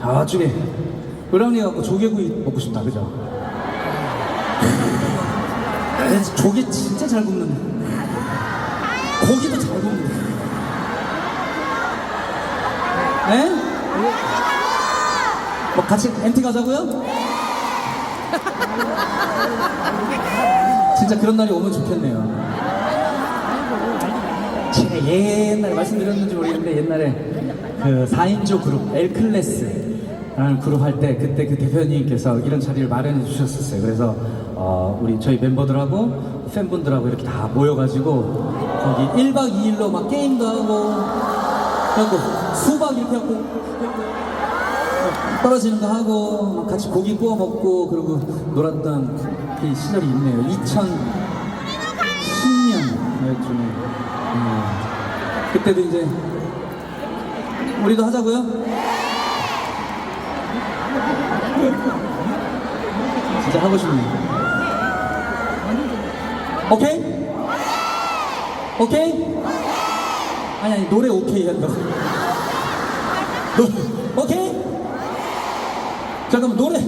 저쪽에 을왕리 가고 조개구이 먹고 싶다 그죠? 네, 조개 진짜 잘 굽는데 고기도 잘 굽는데 네? 뭐 같이 MT 가자고요? 진짜 그런 날이 오면 좋겠네요 제가 옛날에 말씀드렸는지 모르겠는데 옛날에 그 4인조 그룹 엘클래스 그룹 할 때 그때 그 대표님께서 이런 자리를 마련해 주셨었어요. 그래서 어, 우리 저희 멤버들하고 팬분들하고 이렇게 다 모여가지고 거기 1박 2일로 막 게임도 하고 그래갖고 수박 이렇게 하고 떨어지는 거 하고 막 같이 고기 구워 먹고 그리고 놀았던 그 시절이 있네요. 2010년쯤에 음. 그때도 이제 우리도 하자고요? 진짜 하고 싶네요. 오케이? 오케이? 아니 아니 노래 오케이 한다. 노, 오케이? 잠깐만 노래